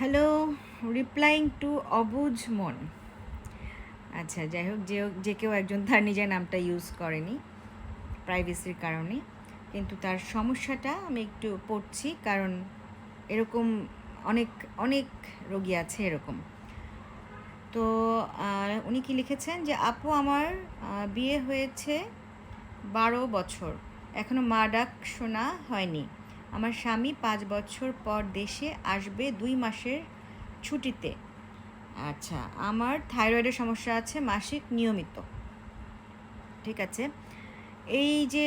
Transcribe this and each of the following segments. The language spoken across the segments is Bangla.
হ্যালো রিপ্লাইং টু অবুজ মন। আচ্ছা যাই হোক, যে যে কেউ একজন তার নিজের নামটা ইউজ করেনি প্রাইভেসির কারণে। কিন্তু তার সমস্যাটা আমি একটু পড়ছি, কারণ এরকম অনেক অনেক রোগী আছে এরকম। তো উনি কি লিখেছেন যে, আপু, আমার বিয়ে হয়েছে বারো বছর। এখনও মা ডাক শোনা হয়নি। আমার স্বামী পাঁচ বছর পর দেশে আসবে দুই মাসের ছুটিতে। আচ্ছা আমার থাইরয়েডের সমস্যা আছে মাসিক নিয়মিত। ঠিক আছে? এই যে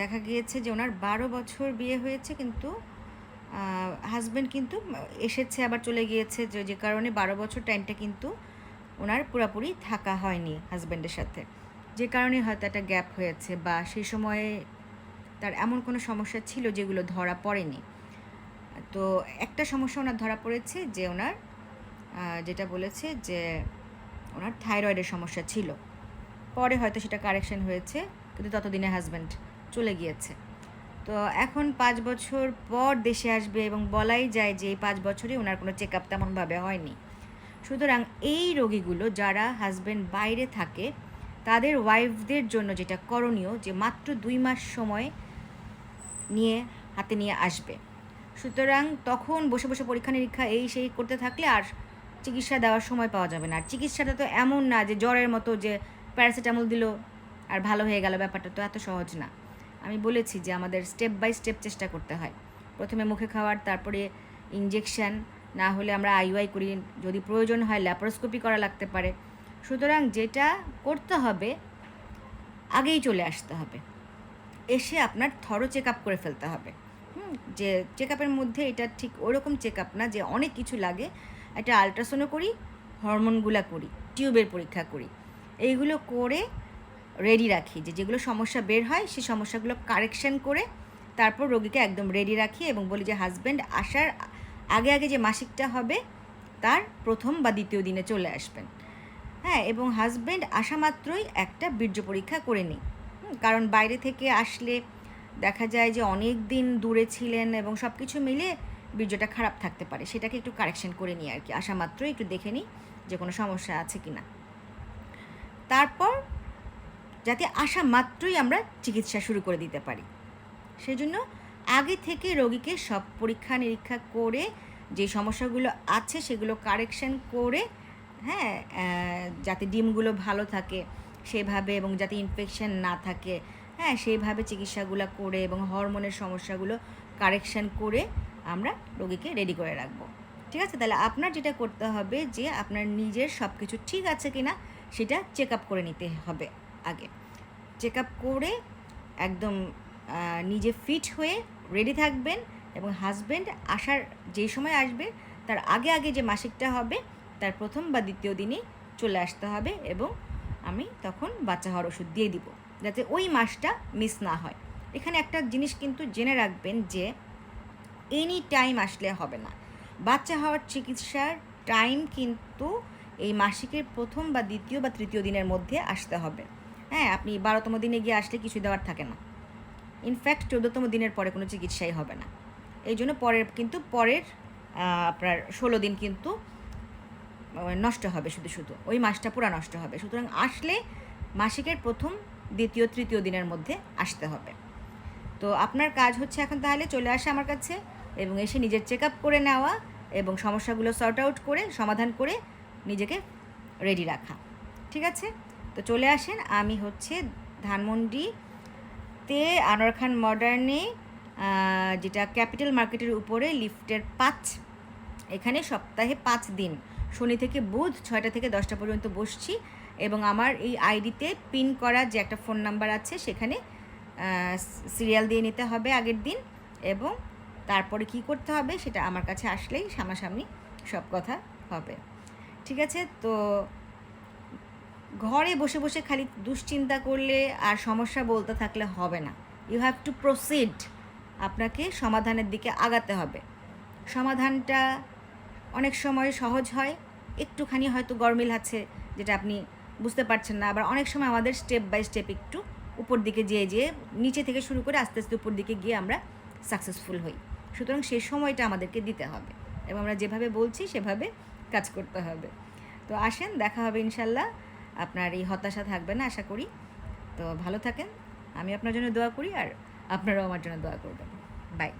দেখা গিয়েছে যে ওনার বারো বছর বিয়ে হয়েছে কিন্তু হাজব্যান্ড কিন্তু এসেছে, আবার চলে গিয়েছে, যে যে কারণে বারো বছর টাইমটা কিন্তু ওনার পুরোপুরি থাকা হয়নি হাজব্যান্ডের সাথে। যে কারণে হয়তো একটা গ্যাপ হয়েছে বা সেই সময়ে তার এমন কোনো সমস্যা ছিল যেগুলো ধরা পড়েনি। তো একটা সমস্যা ওনার ধরা পড়েছে যে ওনার যেটা বলেছে যে ওনার থাইরয়েডের সমস্যা ছিল। পরে হয়তো সেটা কারেকশন হয়েছে, কিন্তু ততদিনে হাজব্যান্ড চলে গিয়েছে। তো এখন পাঁচ বছর পর দেশে আসবে এবং বলাই যায় যে এই পাঁচ বছরে ওনার কোনো চেক আপ তেমনভাবে হয়নি। সুতরাং এই রোগীগুলো যারা হাজব্যান্ড বাইরে থাকে, তাদের ওয়াইফদের জন্য যেটা করণীয় যে মাত্র দুই মাস সময় নিয়ে, হাতে নিয়ে আসবে। সুতরাং তখন বসে বসে পরীক্ষা নিরীক্ষা এই সেই করতে থাকলে আর চিকিৎসা দেওয়ার সময় পাওয়া যাবে না। আর চিকিৎসাটা তো এমন না যে জ্বরের মতো যে প্যারাসিটামল দিল আর ভালো হয়ে গেল, ব্যাপারটা তো এত সহজ না। আমি বলেছি যে আমাদের স্টেপ বাই স্টেপ চেষ্টা করতে হয়। প্রথমে মুখে খাওয়ার, তারপরে ইঞ্জেকশন না হলে আমরা আইওয়াই করি, যদি প্রয়োজন হয় ল্যাপারোস্কোপি করা লাগতে পারে। সুতরাং যেটা করতে হবে, আগেই চলে আসতে হবে। এসে আপনার থরো চেক আপ করে ফেলতে হবে। যে চেক আপের মধ্যে এটা ঠিক ওরকম চেক আপ না, যে অনেক কিছু লাগে। একটা আলট্রাসাউন্ডও করি হরমোনগুলা করি টিউবের পরীক্ষা করি। এইগুলো করে রেডি রাখি, যে যেগুলো সমস্যা বের হয়, সেই সমস্যাগুলো কারেকশন করে তারপর রোগীকে একদম রেডি রাখি এবং বলি যে হাজব্যান্ড আসার আগে আগে যে মাসিকটা হবে, তার প্রথম বা দ্বিতীয় দিনে চলে আসবেন। হ্যাঁ এবং হাজব্যান্ড আসা মাত্রই একটা বীর্য পরীক্ষা করে নিই। কারণ বাইরে থেকে আসলে দেখা যায় যে অনেক দিন দূরে ছিলেন এবং সব কিছু মিলে বীর্যটা খারাপ থাকতে পারে। সেটাকে একটু কারেকশন করে নিই আর কি আসা মাত্রই একটু দেখে নিই যে কোনো সমস্যা আছে কি না তারপর যাতে আসা মাত্রই আমরা চিকিৎসা শুরু করে দিতে পারি। সেই জন্য আগে থেকে রোগীকে সব পরীক্ষা নিরীক্ষা করে যে সমস্যাগুলো আছে সেগুলো কারেকশন করে হ্যাঁ যাতে ডিমগুলো ভালো থাকে সেভাবে এবং যাতে ইনফেকশন না থাকে হ্যাঁ সেইভাবে চিকিৎসাগুলো করে এবং হরমোনের সমস্যাগুলো কারেকশন করে আমরা রোগীকে রেডি করে রাখব। ঠিক আছে? তাহলে আপনার যেটা করতে হবে যে, আপনার নিজের সব কিছু ঠিক আছে কিনা সেটা চেক আপ করে নিতে হবে আগে। চেক আপ করে একদম নিজে ফিট হয়ে রেডি থাকবেন এবং হাজব্যান্ড আসার যেই সময় আসবে, তার আগে আগে যে মাসিকটা হবে, তার প্রথম বা দ্বিতীয় দিনই চলে আসতে হবে এবং আমি তখন বাচ্চা হওয়ার ওষুধ দিয়ে দিব, যাতে ওই মাসটা মিস না হয়। এখানে একটা জিনিস কিন্তু জেনে রাখবেন যে এনি টাইম আসলে হবে না। বাচ্চা হওয়ার চিকিৎসার টাইম কিন্তু এই মাসিকের প্রথম বা দ্বিতীয় বা তৃতীয় দিনের মধ্যে আসতে হবে। হ্যাঁ আপনি বারোতম দিনে গিয়ে আসলে কিছু দেওয়ার থাকে না। ইনফ্যাক্ট চোদ্দতম দিনের পরে কোনো চিকিৎসাই হবে না। এই জন্য পরের, কিন্তু পরের আপনার ষোলো দিন কিন্তু নষ্ট হবে শুধু শুধু। ওই মাসটা পুরো নষ্ট হবে। সুতরাং আসলে মাসিকের প্রথম, দ্বিতীয়, তৃতীয় দিনের মধ্যে আসতে হবে। তো আপনার কাজ হচ্ছে এখন তাহলে চলে আসা আমার কাছে এবং এসে নিজের চেক আপ করে নেওয়া এবং সমস্যাগুলো সর্ট আউট করে, সমাধান করে নিজেকে রেডি রাখা। ঠিক আছে? তো চলে আসেন। আমি হচ্ছে ধানমন্ডিতে আনোয়ার খান মডার্নে যেটা ক্যাপিটাল মার্কেটের উপরে লিফটের পাঁচ। এখানে সপ্তাহে পাঁচ দিন। শনি থেকে বুধ ছয়টা থেকে দশটা পর্যন্ত বসছি এবং আমার এই আইডিতে পিন করা যে একটা ফোন নাম্বার আছে সেখানে সিরিয়াল দিয়ে নিতে হবে আগের দিন এবং তারপরে কি করতে হবে সেটা আমার কাছে আসলেই সামনাসামনি সব কথা হবে। ঠিক আছে? তো ঘরে বসে বসে খালি দুশ্চিন্তা করলে আর সমস্যা বলতে থাকলে হবে না। ইউ হ্যাভ টু প্রসিড আপনাকে সমাধানের দিকে আগাতে হবে। সমাধানটা অনেক সময় সহজ হয়, একটুখানি হয়তো গরমিল আছে যেটা আপনি বুঝতে পারছেন না, আবার অনেক সময় আমাদের স্টেপ বাই স্টেপ একটু উপর দিকে যেয়ে যেয়ে নিচে থেকে শুরু করে আস্তে আস্তে উপর দিকে গিয়ে আমরা সাকসেসফুল হই। সুতরাং সেই সময়টা আমাদেরকে দিতে হবে এবং আমরা যেভাবে বলছি সেভাবে কাজ করতে হবে। তো আসেন, দেখা হবে ইনশাল্লাহ আপনার এই হতাশা থাকবে না, আশা করি। তো ভালো থাকেন। আমি আপনার জন্য দোয়া করি আর আপনারাও আমার জন্য দোয়া করবেন। বাই